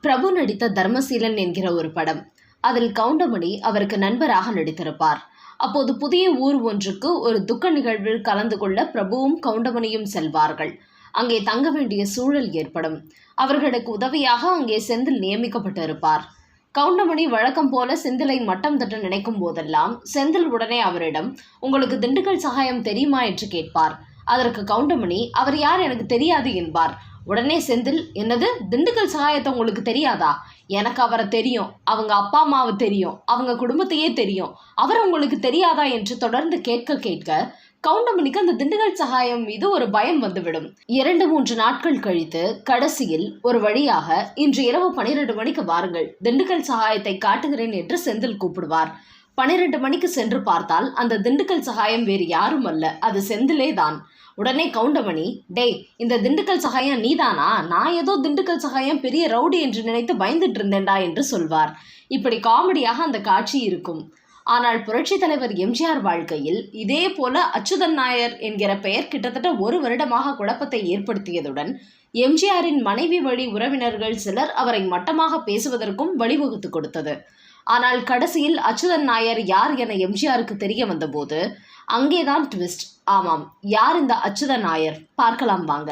பிரபு நடித்த தர்மசீலன் என்கிற ஒரு படம். அதில் கவுண்டமணி அவருக்கு நண்பராக நடித்திருப்பார். அப்போது புதிய ஊர் ஒன்றுக்கு ஒரு துக்க நிகழ்வில் கலந்து கொள்ள பிரபுவும் கவுண்டமணியும் செல்வார்கள். அங்கே தங்க வேண்டிய சூழல் ஏற்படும். அவர்களுக்கு உதவியாக அங்கே செந்தில் நியமிக்கப்பட்டிருப்பார். கவுண்டமணி வழக்கம் போல செந்திலை மட்டம் தட்ட நினைக்கும் போதெல்லாம் செந்தில் உடனே அவரிடம் உங்களுக்கு திண்டுக்கல் சகாயம் தெரியுமா? என்று கேட்பார். அதற்கு கவுண்டமணி அவர் யார்? எனக்கு தெரியாது என்பார். உடனே செந்தில் என்னது? திண்டுக்கல் சகாயத்தை உங்களுக்கு தெரியாதா? எனக்கு அவரை தெரியும். அவங்க அப்பா அம்மாவை தெரியும். அவங்க குடும்பத்தையே தெரியும். அவர் உங்களுக்கு தெரியாதா? என்று தொடர்ந்து கேட்க கேட்க கவுண்டமணிக்கு அந்த திண்டுக்கல் சகாயம் மீது ஒரு பயம் வந்துவிடும். இரண்டு மூன்று நாட்கள் கழித்து கடைசியில் ஒரு வழியாக இன்று இரவு பனிரெண்டு மணிக்கு வாருங்கள். திண்டுக்கல் சகாயத்தை காட்டுகிறேன் என்று செந்தில் கூப்பிடுவார். பனிரெண்டு மணிக்கு சென்று பார்த்தால் அந்த திண்டுக்கல் சகாயம் வேறு யாரும் அல்ல. அது செந்திலே தான். உடனே கவுண்டமணி டேய் இந்த திண்டுக்கல் சகாயம் நீதானா? நான் ஏதோ திண்டுக்கல் சகாயம் பெரிய ரவுடி என்று நினைத்து பயந்துட்டு இருந்தேன்டா என்று சொல்வார். இப்படி காமெடியாக அந்த காட்சி இருக்கும். ஆனால் புரட்சி தலைவர் எம்ஜிஆர் வாழ்க்கையில் இதே போல அச்சுதன் நாயர் என்கிற பெயர் கிட்டத்தட்ட ஒரு வருடமாக குழப்பத்தை ஏற்படுத்தியதுடன் எம்ஜிஆரின் மனைவி வழி உறவினர்கள் சிலர் அவரை மட்டமாக பேசுவதற்கும் வழிவகுத்து கொடுத்தது. ஆனால் கடைசியில் அச்சுதன் நாயர் யார் என எம்ஜிஆருக்கு தெரிய வந்தபோது அங்கேதான் ட்விஸ்ட் ஆமாம் யார் இந்த அச்சுதன் நாயர்? பார்க்கலாம் வாங்க.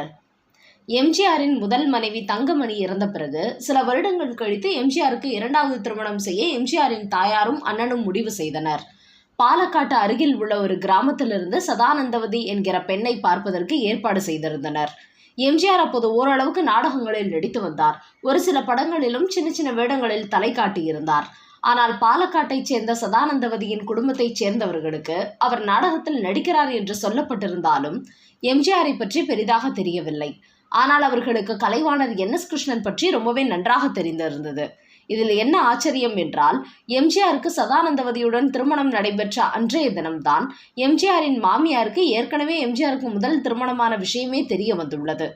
எம்ஜிஆரின் முதல் மனைவி தங்கமணி இறந்த பிறகு சில வருடங்கள் கழித்து எம்ஜிஆருக்கு இரண்டாவது திருமணம் செய்ய எம்ஜிஆரின் தாயாரும் அண்ணனும் முடிவு செய்தனர். பாலக்காட்டு அருகில் உள்ள ஒரு கிராமத்திலிருந்து சதானந்தவதி என்கிற பெண்ணை பார்ப்பதற்கு ஏற்பாடு செய்திருந்தனர். எம்ஜிஆர் அப்போது ஓரளவுக்கு நாடகங்களில் நடித்து வந்தார். ஒரு சில படங்களிலும் சின்ன சின்ன வேடங்களில் தலை காட்டியிருந்தார். ஆனால் பாலக்காட்டைச் சேர்ந்த சதானந்தவதியின் குடும்பத்தைச் சேர்ந்தவர்களுக்கு அவர் நாடகத்தில் நடிக்கிறார் என்று சொல்லப்பட்டிருந்தாலும் எம்ஜிஆரை பற்றி பெரிதாக தெரியவில்லை. ஆனால் அவர்களுக்கு கலைவாணர் என். எஸ். கிருஷ்ணன் பற்றி ரொம்பவே நன்றாக தெரிந்திருந்தது. இதில் என்ன ஆச்சரியம் என்றால் எம்ஜிஆருக்கு சதானந்தவதியுடன் திருமணம் நடைபெற்ற அன்றைய தினம்தான் எம்ஜிஆரின் மாமியாருக்கு ஏற்கனவே எம்ஜிஆருக்கு முதல் திருமணமான விஷயமே தெரிய வந்துள்ளது.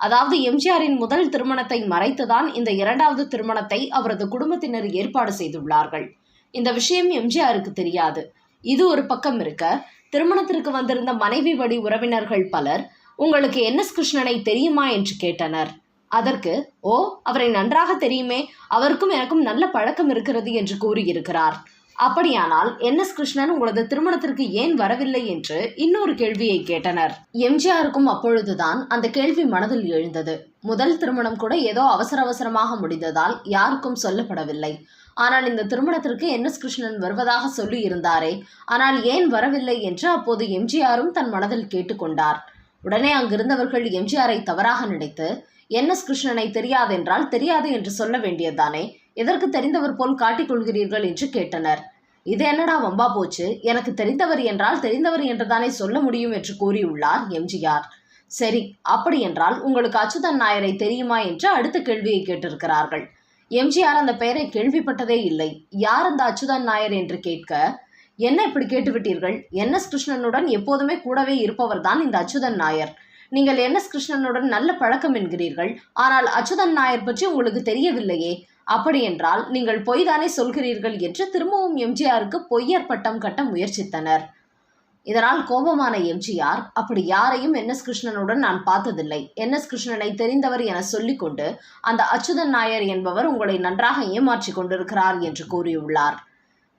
அதாவது எம்ஜிஆரின் முதல் திருமணத்தை மறைத்துதான் இந்த இரண்டாவது திருமணத்தை அவரது குடும்பத்தினர் ஏற்பாடு செய்துள்ளார்கள். இந்த விஷயம் எம்ஜிஆருக்கு தெரியாது. இது ஒரு பக்கம் இருக்க திருமணத்திற்கு வந்திருந்த மனைவி வழி உறவினர்கள் பலர் உங்களுக்கு என். எஸ். கிருஷ்ணனை தெரியுமா? என்று கேட்டனர். அதற்கு ஓ அவரை நன்றாக தெரியுமே அவருக்கும் எனக்கும் நல்ல பழக்கம் இருக்கிறது என்று கூறியிருக்கிறார். அப்படியானால் என் எஸ் கிருஷ்ணன் உங்களது திருமணத்திற்கு ஏன் வரவில்லை என்று இன்னொரு கேள்வியை கேட்டனர். எம்ஜிஆருக்கும் அப்பொழுதுதான் அந்த கேள்வி மனதில் எழுந்தது. முதல் திருமணம் கூட ஏதோ அவசர அவசரமாக முடிந்ததால் யாருக்கும் சொல்லப்படவில்லை. ஆனால் இந்த திருமணத்திற்கு என் எஸ் கிருஷ்ணன் வருவதாக சொல்லி இருந்தாரே ஆனால் ஏன் வரவில்லை என்று அப்போது எம்ஜிஆரும் தன் மனதில் கேட்டுக்கொண்டார் உடனே அங்கிருந்தவர்கள் எம்ஜிஆரை தவறாக நினைத்து என் எஸ் கிருஷ்ணனை தெரியாதென்றால் தெரியாது என்று சொல்ல வேண்டியதுதானே எதற்கு தெரிந்தவர் போல் காட்டிக்கொள்கிறீர்கள் என்று கேட்டனர். இது என்னடா வம்பா போச்சு? எனக்கு தெரிந்தவர் என்றால் தெரிந்தவர் என்றுதானே சொல்ல முடியும் என்று கூறியுள்ளார் எம்ஜிஆர். சரி அப்படி என்றால் உங்களுக்கு அச்சுதன் நாயரை தெரியுமா என்று அடுத்த கேள்வியை கேட்டிருக்கிறார்கள். எம்ஜிஆர் அந்த பெயரை கேள்விப்பட்டதே இல்லை. யார் அந்த அச்சுதன் நாயர் என்று கேட்க என்ன இப்படி கேட்டுவிட்டீர்கள்? என் எஸ் கிருஷ்ணனுடன் எப்போதுமே கூடவே இருப்பவர் தான் இந்த அச்சுதன் நாயர். நீங்கள் என் எஸ் கிருஷ்ணனுடன் நல்ல பழக்கம் என்கிறீர்கள். ஆனால் அச்சுதன் நாயர் பற்றி உங்களுக்கு தெரியவில்லையே. அப்படி என்றால் நீங்கள் பொய்தானே சொல்கிறீர்கள் என்று திரும்பவும் எம்ஜிஆருக்கு பொய்யர் பட்டம் கட்ட முயற்சித்தனர். இதனால் கோபமான எம்ஜிஆர் அப்படி யாரையும் என். எஸ். கிருஷ்ணனுடன் நான் பார்த்ததில்லை. என். எஸ். கிருஷ்ணனை தெரிந்தவர் என சொல்லிக்கொண்டு அந்த அச்சுதன் நாயர் என்பவர் உங்களை நன்றாக ஏமாற்றி கொண்டிருக்கிறார் என்று கூறியுள்ளார்.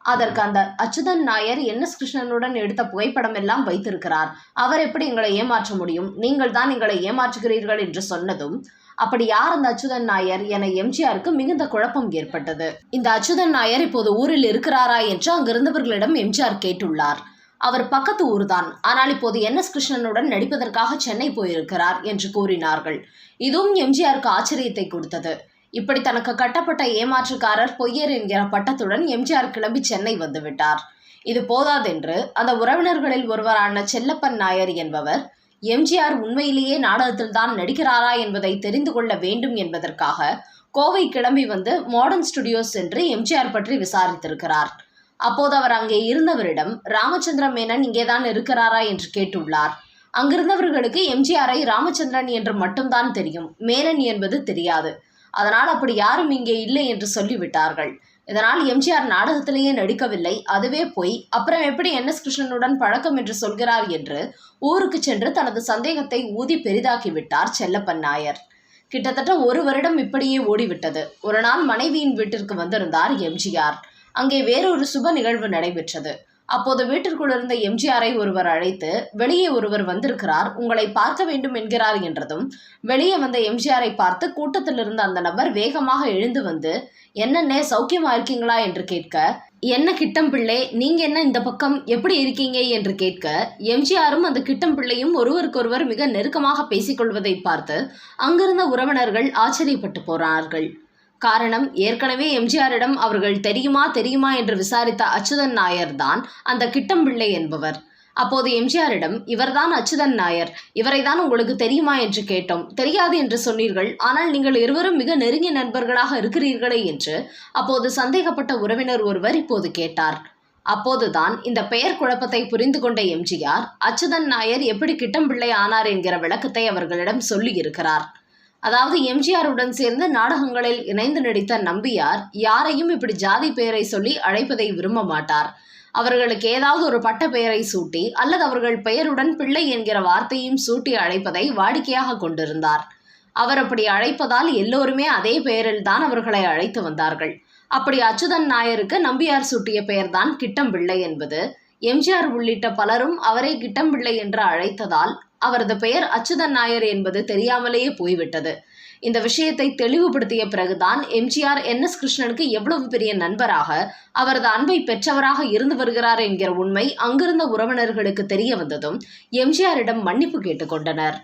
அதற்கு அந்த அச்சுதன் நாயர் என். எஸ். கிருஷ்ணனுடன் எடுத்த புகைப்படம் எல்லாம் வைத்திருக்கிறார். அவர் எப்படி எங்களை ஏமாற்ற முடியும்? நீங்கள் தான் எங்களை ஏமாற்றுகிறீர்கள் என்று சொன்னதும் அப்படி யார் அந்த அச்சுதன் நாயர் என எம்ஜிஆருக்கு மிகுந்த குழப்பம் ஏற்பட்டது. இந்த அச்சுதன் நாயர் இப்போது ஊரில் இருக்கிறாரா என்று அங்கிருந்தவர்களிடம் எம்ஜிஆர் கேட்டுள்ளார். அவர் பக்கத்து ஊர்தான். ஆனால் இப்போது என் எஸ் கிருஷ்ணனுடன் நடிப்பதற்காக சென்னை போயிருக்கிறார் என்று கூறினார்கள். இதுவும் எம்ஜிஆருக்கு ஆச்சரியத்தை கொடுத்தது. இப்படி தனக்கு கட்டப்பட்ட ஏமாற்றுக்காரர் பொய்யர் என்கிற பட்டத்துடன் எம்ஜிஆர் கிளம்பி சென்னை வந்துவிட்டார். இது போதாதென்று அந்த உறவினர்களில் ஒருவரான செல்லப்பன் நாயர் என்பவர் எம்ஜிஆர் உண்மையிலேயே நாடகத்தில் தான் நடிக்கிறாரா என்பதை தெரிந்து கொள்ள வேண்டும் என்பதற்காக கோவை கிளம்பி வந்து மாடர்ன் ஸ்டுடியோஸ் சென்று எம்ஜிஆர் பற்றி விசாரித்திருக்கிறார். அப்போது அவர் அங்கே இருந்தவரிடம் ராமச்சந்திர மேனன் இங்கேதான் இருக்கிறாரா? என்று கேட்டுள்ளார். அங்கிருந்தவர்களுக்கு எம்ஜிஆரை ராமச்சந்திரன் என்று மட்டும்தான் தெரியும். மேனன் என்பது தெரியாது. அதனால் அப்படி யாரும் இங்கே இல்லை என்று சொல்லிவிட்டார்கள். இதனால் எம்ஜிஆர் நாடகத்திலேயே நடிக்கவில்லை. அதுவே போய். அப்புறம் எப்படி என் எஸ் கிருஷ்ணனுடன் பழக்கம் என்று சொல்கிறார் என்று ஊருக்கு சென்று தனது சந்தேகத்தை ஊதி பெரிதாக்கிவிட்டார் செல்லப்பன் நாயர். கிட்டத்தட்ட ஒரு வருடம் இப்படியே ஓடிவிட்டது. ஒரு நாள் மனைவியின் வீட்டிற்கு வந்திருந்தார் எம்ஜிஆர். அங்கே வேறொரு சுப நிகழ்வு நடைபெற்றது. அப்போது வீட்டிற்குள் இருந்த எம்ஜிஆரை ஒருவர் அழைத்து வெளியே ஒருவர் வந்திருக்கிறார் உங்களை பார்க்க வேண்டும் என்கிறார் என்றதும் வெளியே வந்த எம்ஜிஆரை பார்த்து கூட்டத்தில் இருந்த அந்த நபர் வேகமாக எழுந்து வந்து என்னென்ன சௌக்கியமா இருக்கீங்களா? என்று கேட்க என்ன கிட்டம் பிள்ளை நீங்க என்ன இந்த பக்கம் எப்படி இருக்கீங்க? என்று கேட்க எம்ஜிஆரும் அந்த கிட்டம் பிள்ளையும் ஒருவருக்கொருவர் மிக நெருக்கமாக பேசிக்கொள்வதை பார்த்து அங்கிருந்த உறவினர்கள் ஆச்சரியப்பட்டு போறார்கள் காரணம் ஏற்கனவே எம்ஜிஆரிடம் அவர்கள் தெரியுமா தெரியுமா என்று விசாரித்த அச்சுதன் நாயர் தான் அந்த கிட்டம்பிள்ளை என்பவர். அப்போது எம்ஜிஆரிடம் இவர்தான் அச்சுதன் நாயர். இவரை தான் உங்களுக்கு தெரியுமா? என்று கேட்டோம். தெரியாது என்று சொன்னீர்கள். ஆனால் நீங்கள் இருவரும் மிக நெருங்கிய நண்பர்களாக இருக்கிறீர்களே என்று அப்போது சந்தேகப்பட்ட உறவினர் ஒருவர் இப்போது கேட்டார். அப்போதுதான் இந்த பெயர் குழப்பத்தை புரிந்து கொண்ட எம்ஜிஆர் அச்சுதன் நாயர் எப்படி கிட்டம்பிள்ளை ஆனார் என்கிற விளக்கத்தை அவர்களிடம் சொல்லியிருக்கிறார். அதாவது எம்ஜிஆருடன் சேர்ந்து நாடகங்களில் இணைந்து நடித்த நம்பியார் யாரையும் இப்படி ஜாதி பெயரை சொல்லி அழைப்பதை விரும்ப மாட்டார். அவர்களுக்கு ஏதாவது ஒரு பட்ட பெயரை சூட்டி அல்லது அவர்கள் பெயருடன் பிள்ளை என்கிற வார்த்தையும் சூட்டி அழைப்பதை வாடிக்கையாக கொண்டிருந்தார். அவர் அப்படி அழைப்பதால் எல்லோருமே அதே பெயரில் தான் அவர்களை அழைத்து வந்தார்கள். அப்படி அச்சுதன் நாயருக்கு நம்பியார் சூட்டிய பெயர்தான் கிட்டம்பிள்ளை என்பது. எம்ஜிஆர் உள்ளிட்ட பலரும் அவரை கிட்டம்பிள்ளை என்று அழைத்ததால் அவரது பெயர் அச்சுதன் நாயர் என்பது தெரியாமலேயே போய்விட்டது. இந்த விஷயத்தை தெளிவுபடுத்திய பிறகுதான் எம்ஜிஆர் என் எஸ் கிருஷ்ணனுக்கு எவ்வளவு பெரிய நண்பராக அவரது அன்பை பெற்றவராக இருந்து வருகிறார் என்கிற உண்மை அங்கிருந்த உறவினர்களுக்கு தெரிய வந்ததும் எம்ஜிஆரிடம் மன்னிப்பு கேட்டுக்கொண்டனர்